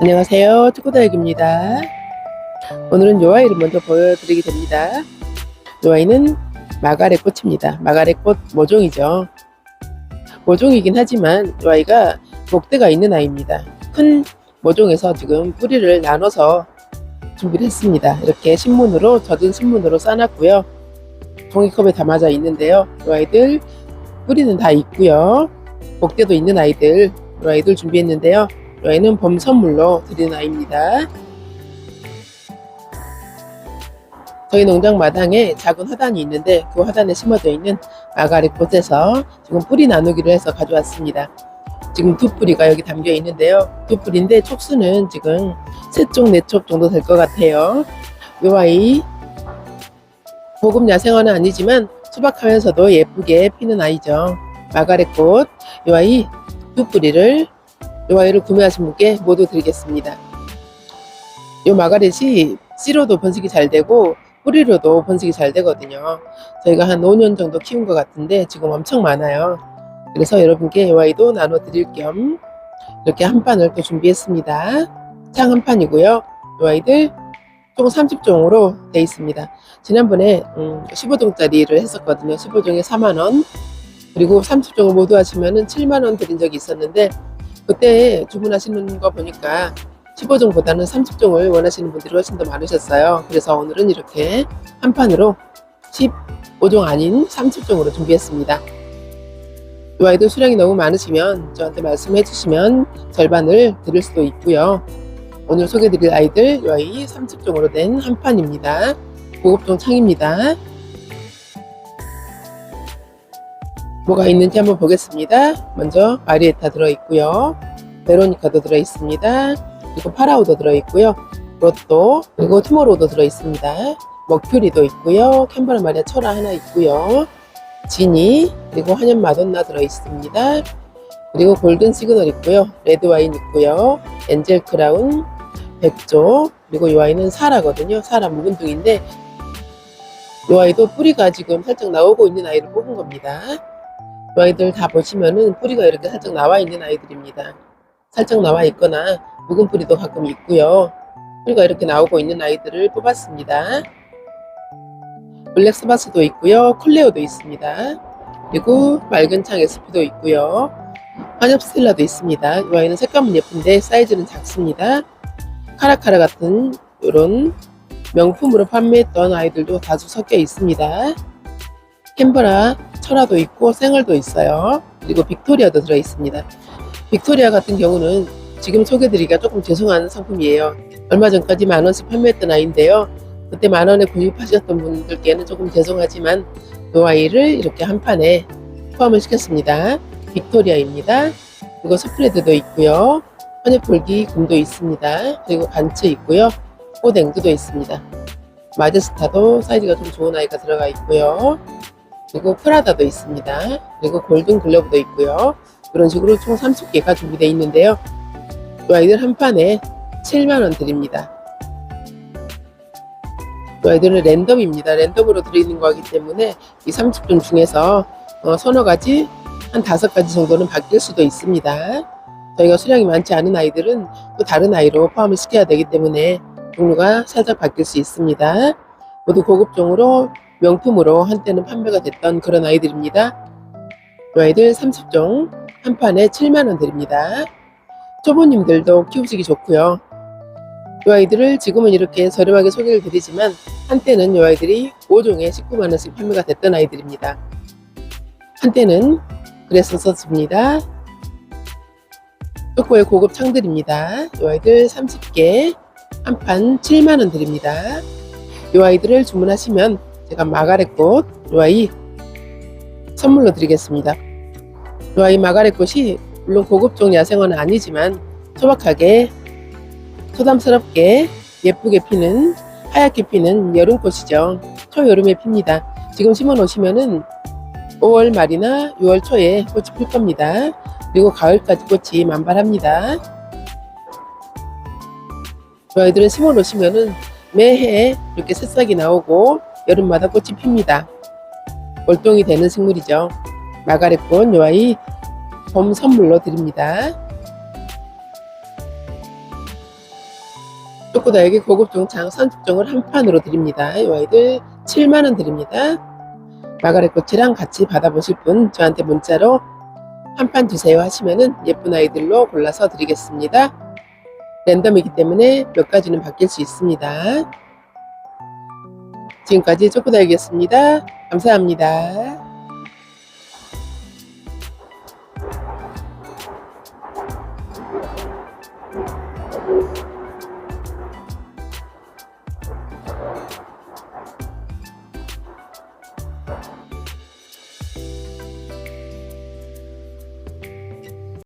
안녕하세요. 축구다육입니다. 오늘은 요 아이를 먼저 보여드리게 됩니다. 요 아이는 마가렛 꽃입니다. 마가렛 꽃 모종이죠. 모종이긴 하지만 요 아이가 목대가 있는 아이입니다. 큰 모종에서 지금 뿌리를 나눠서 준비를 했습니다. 이렇게 신문으로 젖은 신문으로 싸놨고요. 종이컵에 담아져 있는데요. 요 아이들 뿌리는 다 있고요. 목대도 있는 아이들 요 아이들 준비했는데요. 요 아이는 봄 선물로 드리는 아이입니다. 저희 농장 마당에 작은 화단이 있는데 그 화단에 심어져 있는 마가렛 꽃에서 지금 뿌리 나누기로 해서 가져왔습니다. 지금 두 뿌리가 여기 담겨 있는데요. 두 뿌리인데 촉수는 지금 세 쪽, 네쪽 정도 될 것 같아요. 요 아이 고급 야생화는 아니지만 수박하면서도 예쁘게 피는 아이죠. 마가렛 꽃. 요 아이 두 뿌리를 요 아이를 구매하신 분께 모두 드리겠습니다. 요 마가렛이 씨로도 번식이 잘 되고 뿌리로도 번식이 잘 되거든요. 저희가 한 5년 정도 키운 것 같은데 지금 엄청 많아요. 그래서 여러분께 요 아이도 나눠 드릴 겸 이렇게 한 판을 또 준비했습니다. 창 한 판이고요. 요 아이들 총 30종으로 돼 있습니다. 지난번에 음, 15종짜리를 했었거든요. 15종에 4만원 그리고 30종을 모두 하시면은 7만원 드린 적이 있었는데 그때 주문하시는 거 보니까 15종보다는 30종을 원하시는 분들이 훨씬 더 많으셨어요. 그래서 오늘은 이렇게 한 판으로 15종 아닌 30종으로 준비했습니다. 이 아이들 수량이 너무 많으시면 저한테 말씀해 주시면 절반을 드릴 수도 있고요. 오늘 소개 드릴 아이들 이 아이 30종으로 된 한 판입니다. 고급종 창입니다. 뭐가 있는지 한번 보겠습니다. 먼저 마리에타 들어있고요. 베로니카도 들어있습니다. 그리고 파라오도 들어있고요. 로또 그리고 투모로우도 들어있습니다. 먹큐리도 있고요. 캔버라 마리아 철화 하나 있고요. 지니 그리고 한연 마돈나 들어있습니다. 그리고 골든 시그널 있고요. 레드 와인 있고요. 엔젤 크라운 백조 그리고 이 아이는 사라거든요. 사라 묵은둥인데 이 아이도 뿌리가 지금 살짝 나오고 있는 아이를 뽑은 겁니다. 이 아이들 다 보시면은 뿌리가 이렇게 살짝 나와 있는 아이들입니다. 살짝 나와 있거나 묵은 뿌리도 가끔 있고요. 뿌리가 이렇게 나오고 있는 아이들을 뽑았습니다. 블랙스바스도 있고요. 콜레오도 있습니다. 그리고 맑은 창 SP도 있고요. 환엽 스텔라도 있습니다. 이 아이는 색감은 예쁜데 사이즈는 작습니다. 카라카라 같은 이런 명품으로 판매했던 아이들도 다수 섞여 있습니다. 캔버라 철화도 있고 생얼도 있어요. 그리고 빅토리아도 들어 있습니다. 빅토리아 같은 경우는 지금 소개드리기가 조금 죄송한 상품이에요. 얼마 전까지 만 원씩 판매했던 아이인데요. 그때 만 원에 구입하셨던 분들께는 조금 죄송하지만 이 아이를 이렇게 한 판에 포함을 시켰습니다. 빅토리아입니다. 그리고 스프레드도 있고요. 허니폴기 금도 있습니다. 그리고 간츠 있고요. 꼬댕드도 있습니다. 마제스타도 사이즈가 좀 좋은 아이가 들어가 있고요. 그리고 프라다도 있습니다. 그리고 골든 글러브도 있고요. 그런 식으로 총 30개가 준비되어 있는데요. 이 아이들 한 판에 7만원 드립니다. 이 아이들은 랜덤입니다. 랜덤으로 드리는 거기 때문에 이 30종 중에서 어, 서너 가지, 한 다섯 가지 정도는 바뀔 수도 있습니다. 저희가 수량이 많지 않은 아이들은 또 다른 아이로 포함을 시켜야 되기 때문에 종류가 살짝 바뀔 수 있습니다. 모두 고급종으로 명품으로 한때는 판매가 됐던 그런 아이들입니다. 이 아이들 30종 한 판에 7만원 드립니다. 초보님들도 키우시기 좋고요. 이 아이들을 지금은 이렇게 저렴하게 소개를 드리지만 한때는 이 아이들이 5종에 19만원씩 판매가 됐던 아이들입니다. 한때는 그랬었습니다. 초코의 고급 창들입니다. 이 아이들 30개 한 판 7만원 드립니다. 이 아이들을 주문하시면 제가 마가렛 꽃, 이 아이 선물로 드리겠습니다. 이 아이 마가렛 꽃이 물론 고급종 야생화는 아니지만 소박하게 소담스럽게 예쁘게 피는 하얗게 피는 여름꽃이죠. 초여름에 핍니다. 지금 심어 놓으시면은 5월 말이나 6월 초에 꽃이 필 겁니다. 그리고 가을까지 꽃이 만발합니다. 이 아이들은 심어 놓으시면은 매해 이렇게 새싹이 나오고 여름마다 꽃이 핍니다. 월동이 되는 식물이죠. 마가렛꽃 요 아이 봄 선물로 드립니다. 쪼꼬다에게 고급 종창 선축종을 한 판으로 드립니다. 요 아이들 7만원 드립니다. 마가렛 꽃이랑 같이 받아보실 분 저한테 문자로 한 판 주세요 하시면은 예쁜 아이들로 골라서 드리겠습니다. 랜덤이기 때문에 몇 가지는 바뀔 수 있습니다. 지금까지 쪼꼬다이겠습니다. 감사합니다.